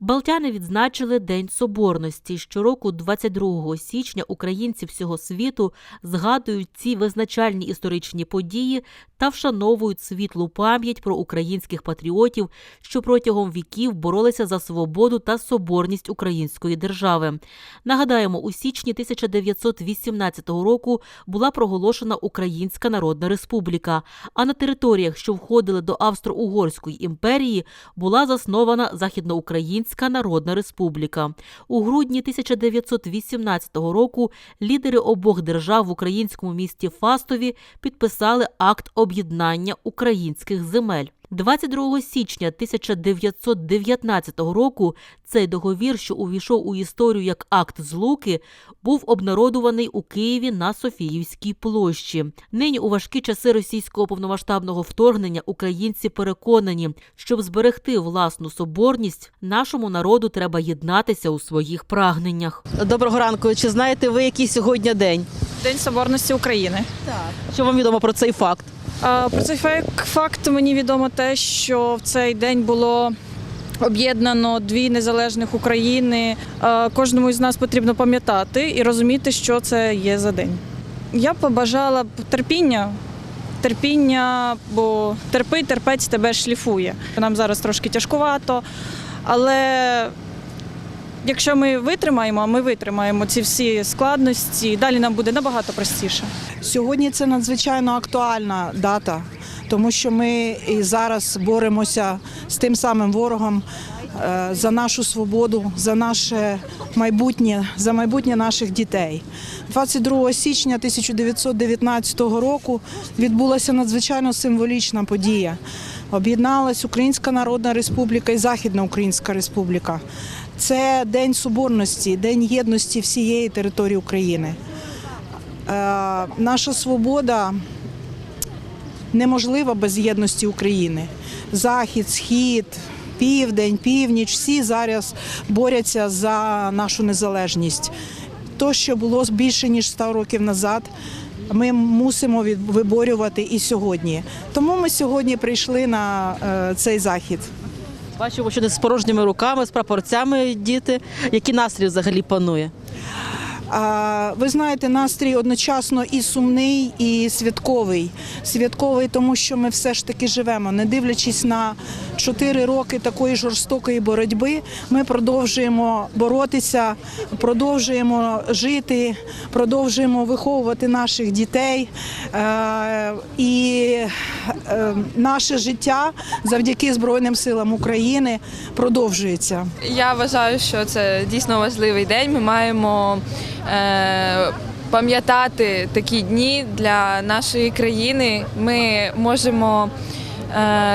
Балтяни відзначили День Соборності. Щороку, 22 січня, українці всього світу згадують ці визначальні історичні події та вшановують світлу пам'ять про українських патріотів, що протягом віків боролися за свободу та соборність української держави. Нагадаємо, у січні 1918 року була проголошена Українська Народна Республіка, а на територіях, що входили до Австро-Угорської імперії, була заснована Західноукраїнська Народна Республіка. У грудні 1918 року лідери обох держав в українському місті Фастові підписали акт об'єднання українських земель. 22 січня 1919 року цей договір, що увійшов у історію як акт злуки, був обнародуваний у Києві на Софіївській площі. Нині у важкі часи російського повномасштабного вторгнення українці переконані, щоб зберегти власну соборність, нашому народу треба єднатися у своїх прагненнях. Доброго ранку. Чи знаєте ви, який сьогодні день? День Соборності України. Що вам відомо про цей факт? Про цей фак- факт мені відомо те, що в цей день було об'єднано дві незалежних України. Кожному із нас потрібно пам'ятати і розуміти, що це є за день. Я побажала б терпіння. Терпіння, бо терпи, терпець тебе шліфує. Нам зараз трошки тяжкувато, але якщо ми витримаємо, а ми витримаємо ці всі складності, далі нам буде набагато простіше. Сьогодні це надзвичайно актуальна дата, тому що ми і зараз боремося з тим самим ворогом е, за нашу свободу, за наше майбутнє, за майбутнє наших дітей. 22 січня 1919 року відбулася надзвичайно символічна подія. Об'єдналась Українська Народна Республіка і Західна Українська Республіка. Це День Соборності, День єдності всієї території України. Е, наша свобода неможлива без єдності України. Захід, схід, південь, північ всі зараз борються за нашу незалежність. То, що було більше ніж 100 років назад, ми мусимо виборювати і сьогодні. Тому ми сьогодні прийшли на е, цей захід. Бачимо, що не з порожніми руками, з прапорцями діти. Який настрій взагалі панує? Ви знаєте, настрій одночасно і сумний, і святковий. Святковий, тому що ми все ж таки живемо. Не дивлячись на 4 роки такої жорстокої боротьби, ми продовжуємо боротися, продовжуємо жити, продовжуємо виховувати наших дітей. Е, і е, наше життя завдяки Збройним силам України продовжується. Я вважаю, що це дійсно важливий день. Ми маємо пам'ятати такі дні для нашої країни. Ми можемо е,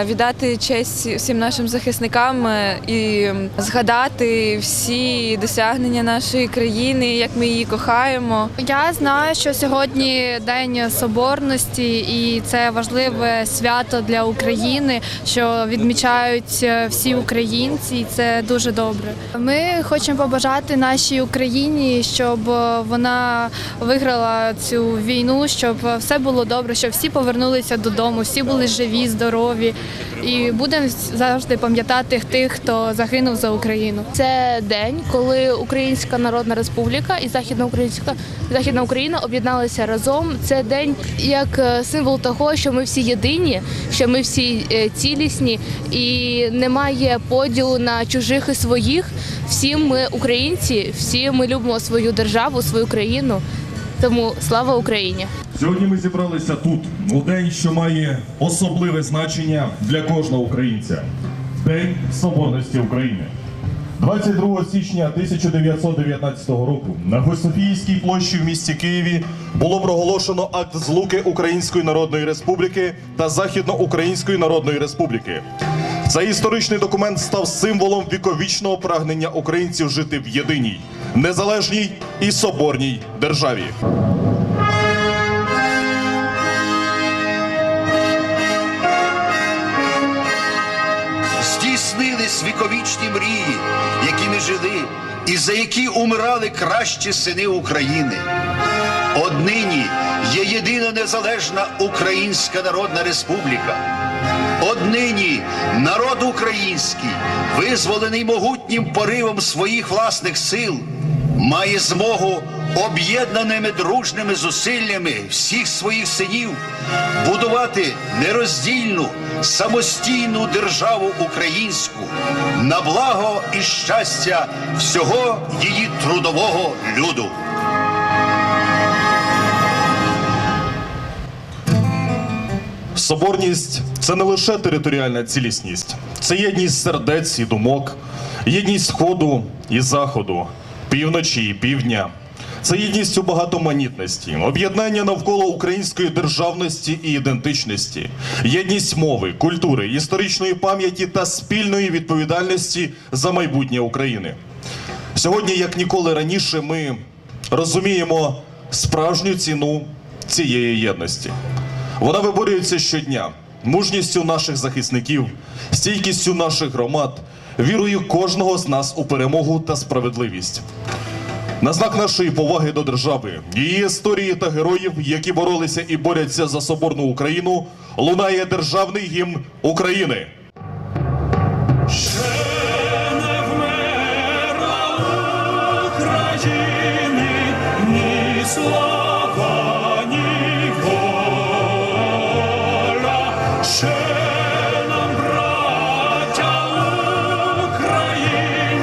віддати честь всім нашим захисникам е, і згадати всі досягнення нашої країни, як ми її кохаємо. Я знаю, що сьогодні День Соборності, і це важливе свято для України, що відмічають е, всі українці, і це дуже добре. Ми хочемо побажати нашій Україні, щоб е, вона виграла цю війну, щоб все було добре, щоб всі повернулися додому, всі були живі, здорові. І будемо завжди пам'ятати тих, хто загинув за Україну. Це день, коли Українська Народна Республіка і Західна Українська Західна Україна об'єдналися разом. Це день як е, символ того, що ми всі єдині, що ми всі е, цілісні, і немає поділу на чужих і своїх. Всі ми українці, всі ми любимо свою державу, свою країну. Тому слава Україні! Сьогодні ми зібралися тут у день, що має особливе значення для кожного українця День Соборності України. 22 січня 1919 року на Гософіївській площі в місті Києві було проголошено акт злуки Української Народної Республіки та Західноукраїнської Народної Республіки. Цей історичний документ став символом віковічного прагнення українців жити в єдиній, незалежній і соборній державі. здійснились віковічні мрії, якими жили, і за які умирали кращі сини України. Однині є єдина незалежна Українська Народна Республіка. Однині народ український, визволений могутнім поривом своїх власних сил, має змогу об'єднаними дружними зусиллями всіх своїх синів будувати нероздільну самостійну державу українську на благо і щастя всього її трудового люду. Соборність це не лише територіальна цілісність, це єдність сердець і думок, єдність сходу і заходу, півночі півдня. Це єдність у багатоманітності, об'єднання навколо української державності і ідентичності, єдність мови, культури, історичної пам'яті та спільної відповідальності за майбутнє України. Сьогодні, як ніколи раніше, ми розуміємо справжню ціну цієї єдності. Вона виборюється щодня мужністю наших захисників, стійкістю наших громад, вірою кожного з нас у перемогу та справедливість. На знак нашої поваги до держави, її історії та героїв, які боролися і борються за соборну Україну, лунає державний гімн України. України ні слава,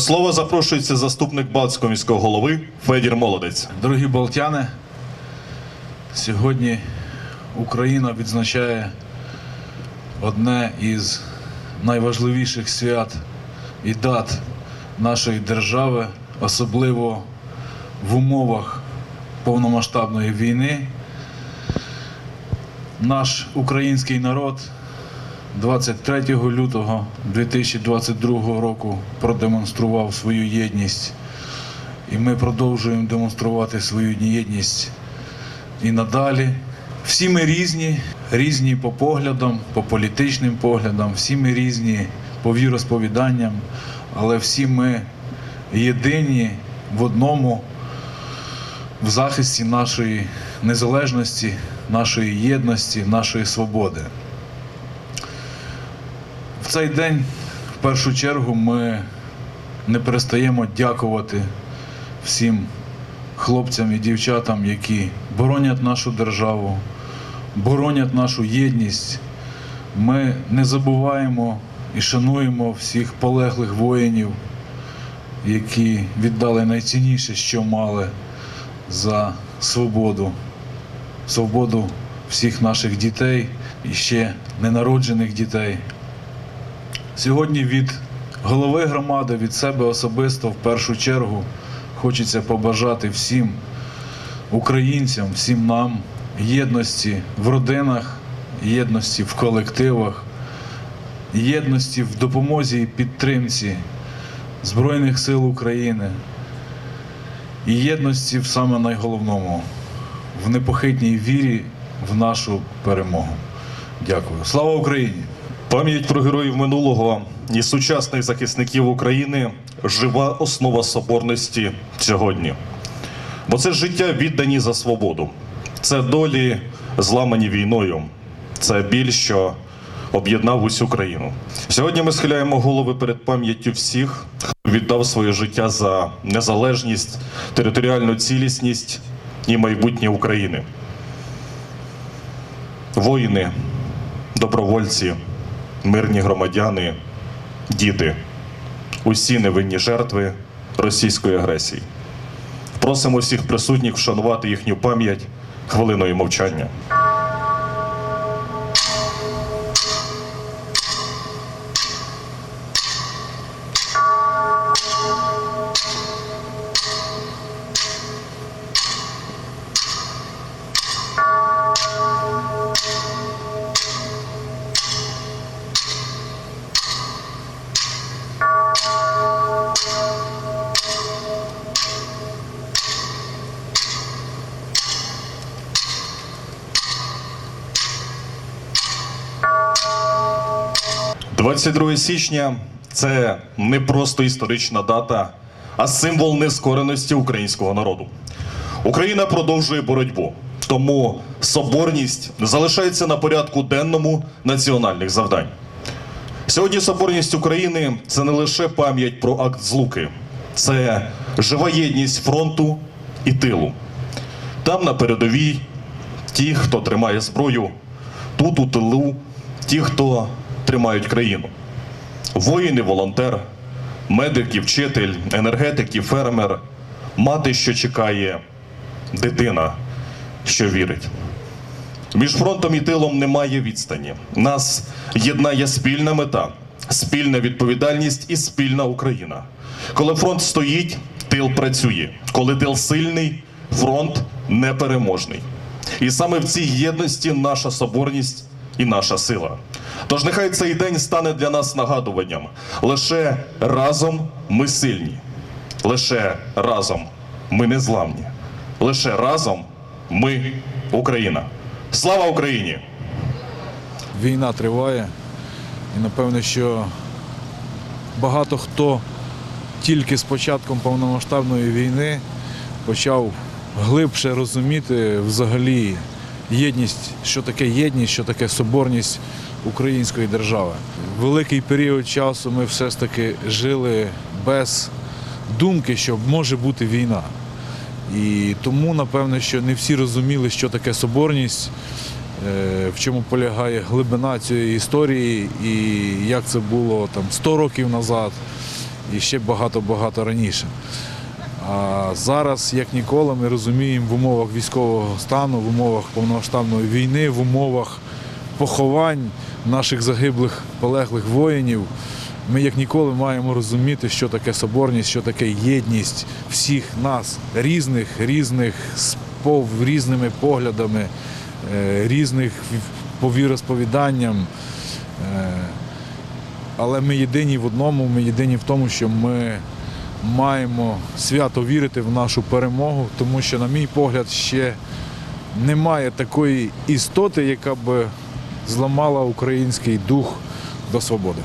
До слова запрошується заступник Балтського міського голови Федір Молодець. Дорогі балтяни, сьогодні Україна відзначає одне із найважливіших свят і дат нашої держави, особливо в умовах повномасштабної війни. Наш український народ 23 лютого 2022 року продемонстрував свою єдність і ми продовжуємо демонструвати свою єдність і надалі. Всі ми різні, різні по поглядам, по політичним поглядам, всі ми різні по віросповіданням, але всі ми єдині в одному в захисті нашої незалежності, нашої єдності, нашої свободи. Цей день, в першу чергу, ми не перестаємо дякувати всім хлопцям і дівчатам, які боронять нашу державу, боронять нашу єдність. Ми не забуваємо і шануємо всіх полеглих воїнів, які віддали найцінніше, що мали за свободу, свободу всіх наших дітей і ще ненароджених дітей. Сьогодні від голови громади, від себе особисто в першу чергу хочеться побажати всім українцям, всім нам єдності в родинах, єдності в колективах, єдності в допомозі і підтримці Збройних сил України і єдності в саме найголовному в непохитній вірі в нашу перемогу. Дякую. Слава Україні! Пам'ять про героїв минулого і сучасних захисників України жива основа соборності сьогодні. Бо це життя віддані за свободу, це долі зламані війною, це біль, що об'єднав усю країну. Сьогодні ми схиляємо голови перед пам'яттю всіх, хто віддав своє життя за незалежність, територіальну цілісність і майбутнє України. Воїни, добровольці, мирні громадяни, діти, усі невинні жертви російської агресії. Просимо всіх присутніх вшанувати їхню пам'ять хвилиною мовчання. 22 січня це не просто історична дата, а символ нескореності українського народу. Україна продовжує боротьбу, тому соборність залишається на порядку денному національних завдань. Сьогодні соборність України це не лише пам'ять про акт злуки, це жива єдність фронту і тилу. Там на передовій ті, хто тримає зброю, тут у тилу ті, хто тримають країну. Воїн і волонтер, медик і вчитель, енергетик і фермер, мати, що чекає, дитина, що вірить. Між фронтом і тилом немає відстані. Нас єднає спільна мета, спільна відповідальність і спільна Україна. Коли фронт стоїть, тил працює. Коли тил сильний, фронт непереможний. І саме в цій єдності наша соборність і наша сила. Тож нехай цей день стане для нас нагадуванням. Лише разом ми сильні, лише разом ми незламні, лише разом ми Україна. Слава Україні! Війна триває, і напевно, що багато хто тільки з початком повномасштабної війни почав глибше розуміти взагалі єдність, що таке єдність, що таке соборність української держави. Великий період часу ми все ж таки жили без думки, що може бути війна. І тому, напевно, що не всі розуміли, що таке соборність, е, в чому полягає глибина цієї історії, і як це було там 100 років назад, і ще багато-багато раніше. А зараз, як ніколи, ми розуміємо в умовах військового стану, в умовах повномасштабної війни, в умовах поховань наших загиблих полеглих воїнів. Ми як ніколи маємо розуміти, що таке соборність, що таке єдність всіх нас, різних, різних спов, різними поглядами, е, різних по віросповіданням. Е, Але ми єдині в одному, ми єдині в тому, що ми маємо свято вірити в нашу перемогу, тому що, на мій погляд, ще немає такої істоти, яка б зламала український дух до свободи.